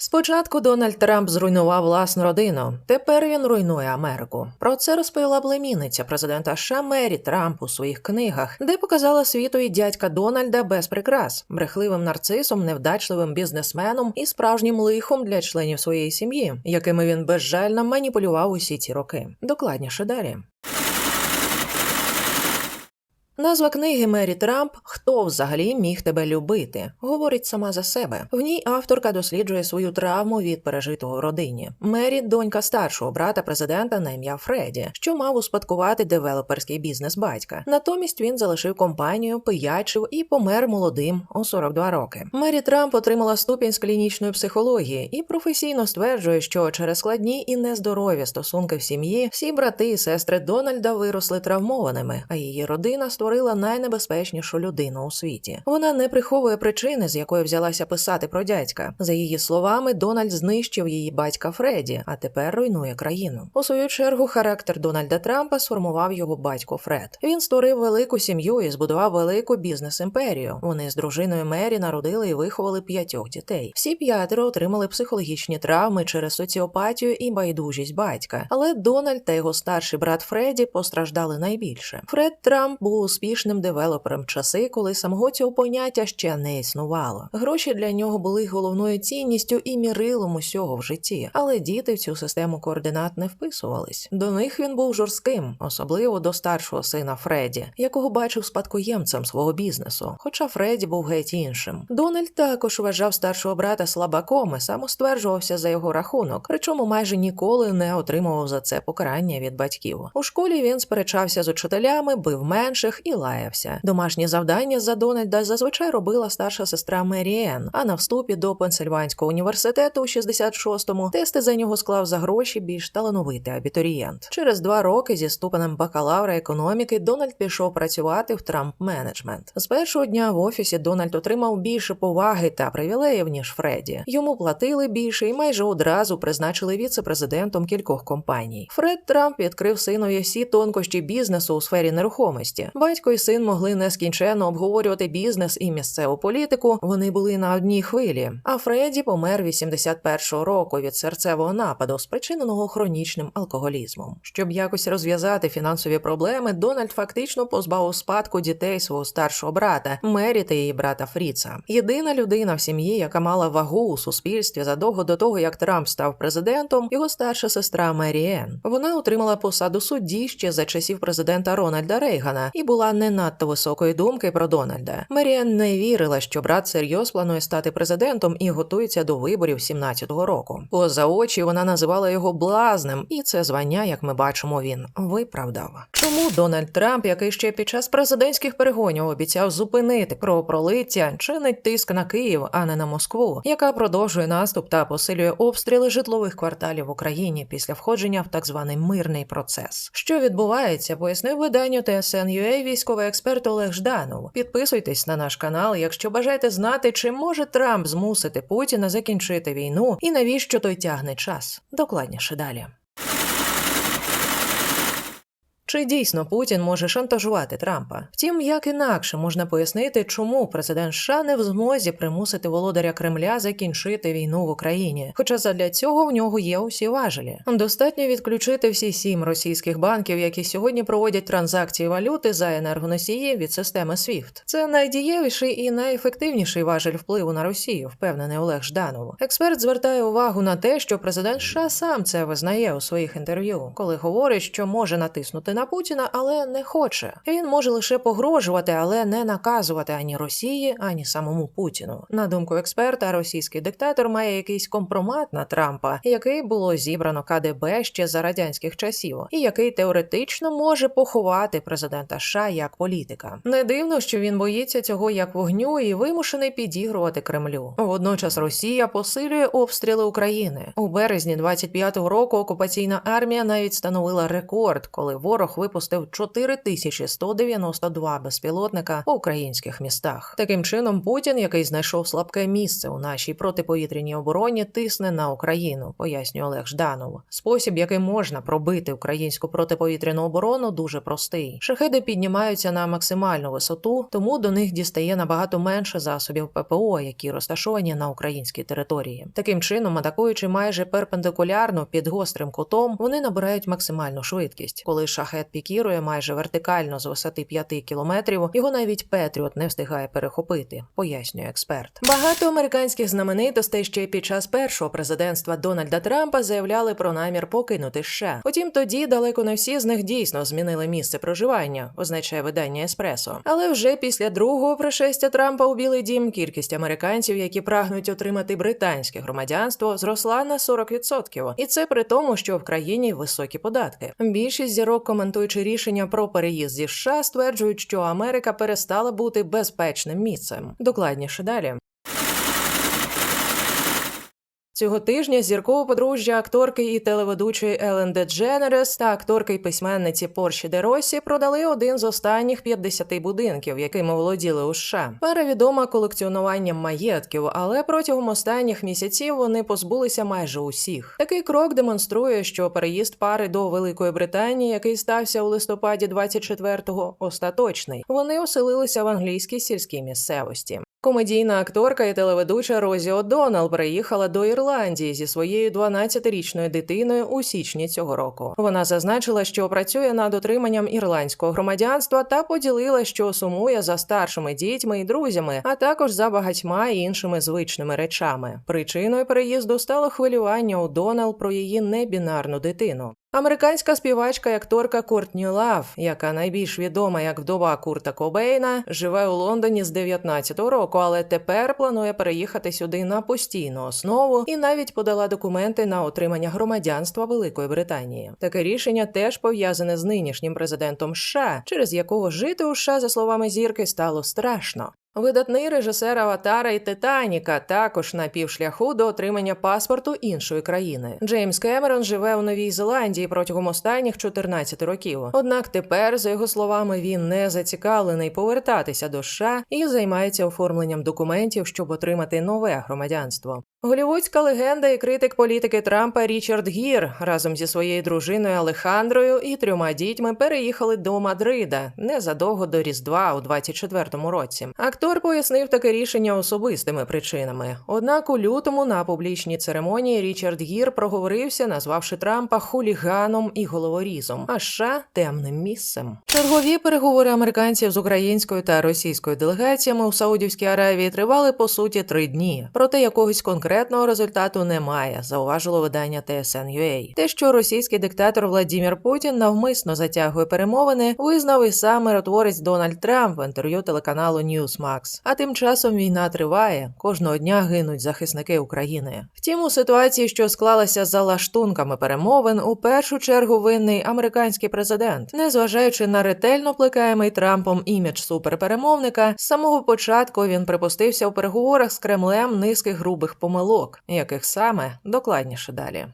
Спочатку Дональд Трамп зруйнував власну родину. Тепер він руйнує Америку. Про це розповіла племінниця президента США Мері Трамп у своїх книгах, де показала світу і дядька Дональда без прикрас, брехливим нарцисом, невдачливим бізнесменом і справжнім лихом для членів своєї сім'ї, якими він безжально маніпулював усі ці роки. Докладніше далі. Назва книги Мері Трамп Хто взагалі міг тебе любити? говорить сама за себе. В ній авторка досліджує свою травму від пережитого в родині. Мері донька старшого брата президента на ім'я Фредді, що мав успадкувати девелоперський бізнес батька. Натомість він залишив компанію, пиячив і помер молодим у 42 роки. Мері Трамп отримала ступінь з клінічної психології і професійно стверджує, що через складні і нездорові стосунки в сім'ї всі брати і сестри Дональда виросли травмованими, а її родина створила найнебезпечнішу людину у світі. Вона не приховує причини, з якої взялася писати про дядька. За її словами, Дональд знищив її батька Фредді, а тепер руйнує країну. У свою чергу, характер Дональда Трампа сформував його батько Фред. Він створив велику сім'ю і збудував велику бізнес-імперію. Вони з дружиною Мері народили і виховали п'ятьох дітей. Всі п'ятеро отримали психологічні травми через соціопатію і байдужість батька. Але Дональд та його старший брат Фредді постраждали найбільше. Фред Трамп був успішним девелопером часи, коли самого цього поняття ще не існувало. Гроші для нього були головною цінністю і мірилом усього в житті, але діти в цю систему координат не вписувались. До них він був жорстким, особливо до старшого сина Фредді, якого бачив спадкоємцем свого бізнесу. Хоча Фредді був геть іншим. Дональд також вважав старшого брата слабаком і самостверджувався за його рахунок, причому майже ніколи не отримував за це покарання від батьків. У школі він сперечався з учителями, бив менших і лаявся. Домашні завдання за Дональда зазвичай робила старша сестра Меріен, а на вступі до Пенсильванського університету у 66-му тести за нього склав за гроші більш талановитий абітурієнт. Через два роки зі ступенем бакалавра економіки Дональд пішов працювати в Трамп менеджмент. З першого дня в офісі Дональд отримав більше поваги та привілеїв ніж Фредді. Йому платили більше і майже одразу призначили віце-президентом кількох компаній. Фред Трамп відкрив синові всі тонкощі бізнесу у сфері нерухомості. Батько і син могли нескінченно обговорювати бізнес і місцеву політику. Вони були на одній хвилі. А Фредді помер 81-го року від серцевого нападу, спричиненого хронічним алкоголізмом. Щоб якось розв'язати фінансові проблеми, Дональд фактично позбавив спадку дітей свого старшого брата Мері та її брата Фріца. Єдина людина в сім'ї, яка мала вагу у суспільстві задовго до того, як Трамп став президентом, його старша сестра Мері Енн. Вона отримала посаду судді ще за часів президента Рональда Рейгана і була не надто високої думки про Дональда. Меріан не вірила, що брат серйоз планує стати президентом і готується до виборів 17-го року. Поза очі вона називала його блазнем, і це звання, як ми бачимо, він виправдав. Чому Дональд Трамп, який ще під час президентських перегонів обіцяв зупинити кровопролиття, чинить тиск на Київ, а не на Москву, яка продовжує наступ та посилює обстріли житлових кварталів в Україні після входження в так званий мирний процес? Що відбувається, пояснив виданню TSN.ua військовий експерт Олег Жданов. Підписуйтесь на наш канал, якщо бажаєте знати, чи може Трамп змусити Путіна закінчити війну і навіщо той тягне час. Докладніше далі. Чи дійсно Путін може шантажувати Трампа? Втім, як інакше можна пояснити, чому президент США не в змозі примусити володаря Кремля закінчити війну в Україні, хоча задля цього в нього є усі важелі. Достатньо відключити всі сім російських банків, які сьогодні проводять транзакції валюти за енергоносії від системи SWIFT. Це найдієвіший і найефективніший важель впливу на Росію, впевнений Олег Жданов. Експерт звертає увагу на те, що президент США сам це визнає у своїх інтерв'ю, коли говорить, що може натиснути на Путіна, але не хоче. Він може лише погрожувати, але не наказувати ані Росії, ані самому Путіну. На думку експерта, російський диктатор має якийсь компромат на Трампа, який було зібрано КДБ ще за радянських часів, і який теоретично може поховати президента США як політика. Не дивно, що він боїться цього як вогню і вимушений підігрувати Кремлю. Водночас Росія посилює обстріли України у березні 25-го року. Окупаційна армія навіть становила рекорд, коли ворог ворог випустив 4192 безпілотника по українських містах. Таким чином, Путін, який знайшов слабке місце у нашій протиповітряній обороні, тисне на Україну, пояснює Олег Жданов. Спосіб, який можна пробити українську протиповітряну оборону, дуже простий. Шахеди піднімаються на максимальну висоту, тому до них дістає набагато менше засобів ППО, які розташовані на українській території. Таким чином, атакуючи майже перпендикулярно під гострим кутом, вони набирають максимальну швидкість. Коли шахет пікірує майже вертикально з висоти 5 кілометрів, його навіть Петріот не встигає перехопити, пояснює експерт. Багато американських знаменитостей ще під час першого президентства Дональда Трампа заявляли про намір покинути США. Утім, тоді далеко не всі з них дійсно змінили місце проживання, означає видання Еспресо. Але вже після другого пришестя Трампа у Білий Дім кількість американців, які прагнуть отримати британське громадянство, зросла на 40%. І це при тому, що в країні високі податки. Більшість зірок, коментуючи рішення про переїзд зі США, стверджують, що Америка перестала бути безпечним місцем. Докладніше далі. Цього тижня зіркове подружжя акторки і телеведучої Елен Дедженерес та акторки й письменниці Порші де Росі продали один з останніх 50 будинків, якими володіли у США. Пара відома колекціонуванням маєтків, але протягом останніх місяців вони позбулися майже усіх. Такий крок демонструє, що переїзд пари до Великої Британії, який стався у листопаді 24-го, остаточний. Вони оселилися в англійській сільській місцевості. Комедійна акторка і телеведуча Розі О'Доннелл приїхала до Ірландії зі своєю 12-річною дитиною у січні цього року. Вона зазначила, що працює над отриманням ірландського громадянства та поділила, що сумує за старшими дітьми і друзями, а також за багатьма іншими звичними речами. Причиною переїзду стало хвилювання О'Доннелл про її небінарну дитину. Американська співачка і акторка Кортні Лав, яка найбільш відома як вдова Курта Кобейна, живе у Лондоні з 19-го року, але тепер планує переїхати сюди на постійну основу і навіть подала документи на отримання громадянства Великої Британії. Таке рішення теж пов'язане з нинішнім президентом США, через якого жити у США, за словами зірки, стало страшно. Видатний режисер Аватара і Титаніка також на півшляху до отримання паспорту іншої країни. Джеймс Кемерон живе у Новій Зеландії протягом останніх 14 років. Однак тепер, за його словами, він не зацікавлений повертатися до США і займається оформленням документів, щоб отримати нове громадянство. Голівудська легенда і критик політики Трампа Річард Гір разом зі своєю дружиною Алехандрою і трьома дітьми переїхали до Мадрида незадовго до Різдва у 24-му році. Актор пояснив таке рішення особистими причинами. Однак у лютому на публічній церемонії Річард Гір проговорився, назвавши Трампа хуліганом і головорізом, а США темним місцем. Чергові переговори американців з українською та російською делегаціями у Саудівській Аравії тривали по суті три дні. Проте якогось конкретного результату немає, зауважило видання TSN.ua. Те, що російський диктатор Владімір Путін навмисно затягує перемовини, визнав і сам миротворець Дональд Трамп в інтерв'ю телеканалу Newsmax. А тим часом війна триває. Кожного дня гинуть захисники України. Втім, у ситуації, що склалася за лаштунками перемовин, у першу чергу винний американський президент, незважаючи на ретельно плекаємий Трампом імідж суперперемовника, з самого початку він припустився у переговорах з Кремлем низки грубих помилок, яких саме докладніше далі.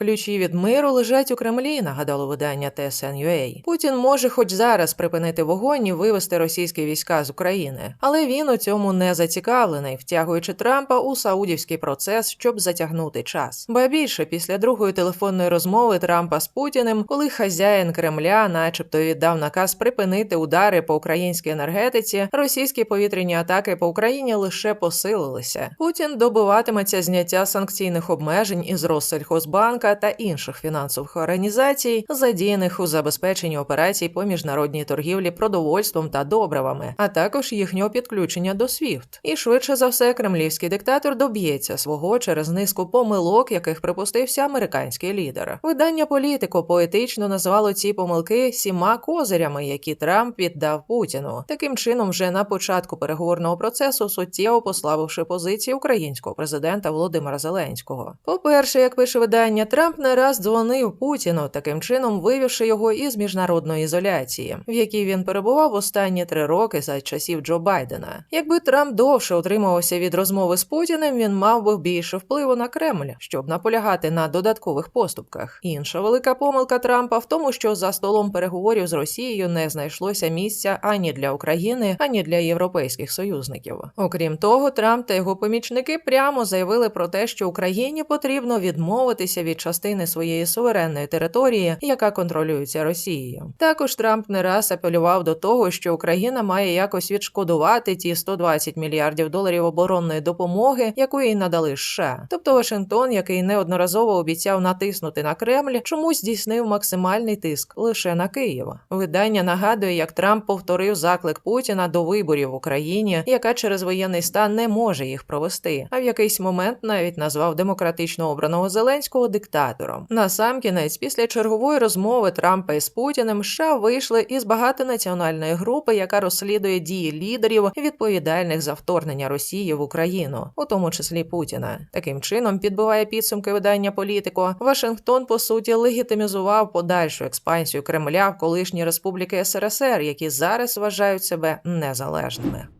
Ключі від миру лежать у Кремлі, нагадало видання TSN.ua. Путін може хоч зараз припинити вогонь і вивести російські війська з України, але він у цьому не зацікавлений, втягуючи Трампа у саудівський процес, щоб затягнути час. Ба більше після другої телефонної розмови Трампа з Путіним, коли хазяїн Кремля, начебто, віддав наказ припинити удари по українській енергетиці, російські повітряні атаки по Україні лише посилилися. Путін добиватиметься зняття санкційних обмежень із Россельхозбанка та інших фінансових організацій, задіяних у забезпеченні операцій по міжнародній торгівлі продовольством та добривами, а також їхнього підключення до SWIFT. І швидше за все, кремлівський диктатор доб'ється свого через низку помилок, яких припустився американський лідер. Видання політико поетично назвало ці помилки сіма козирями, які Трамп віддав Путіну. Таким чином, вже на початку переговорного процесу суттєво послабивши позиції українського президента Володимира Зеленського. По перше, як пише видання, Трамп Трамп не раз дзвонив Путіну, таким чином вивівши його із міжнародної ізоляції, в якій він перебував останні три роки за часів Джо Байдена. Якби Трамп довше утримувався від розмови з Путіним, він мав би більше впливу на Кремль, щоб наполягати на додаткових поступках. Інша велика помилка Трампа в тому, що за столом переговорів з Росією не знайшлося місця ані для України, ані для європейських союзників. Окрім того, Трамп та його помічники прямо заявили про те, що Україні потрібно відмовитися від частини своєї суверенної території, яка контролюється Росією. Також Трамп не раз апелював до того, що Україна має якось відшкодувати ті 120 мільярдів доларів оборонної допомоги, яку їй надали США. Тобто Вашингтон, який неодноразово обіцяв натиснути на Кремль, чомусь здійснив максимальний тиск лише на Київ. Видання нагадує, як Трамп повторив заклик Путіна до виборів в Україні, яка через воєнний стан не може їх провести. А в якийсь момент навіть назвав демократично обраного Зеленського диктатором. Насамкінець, після чергової розмови Трампа із Путіним, США вийшли із багатонаціональної групи, яка розслідує дії лідерів, відповідальних за вторгнення Росії в Україну, у тому числі Путіна. Таким чином підбиває підсумки видання політико. Вашингтон по суті легітимізував подальшу експансію Кремля в колишні республіки СРСР, які зараз вважають себе незалежними.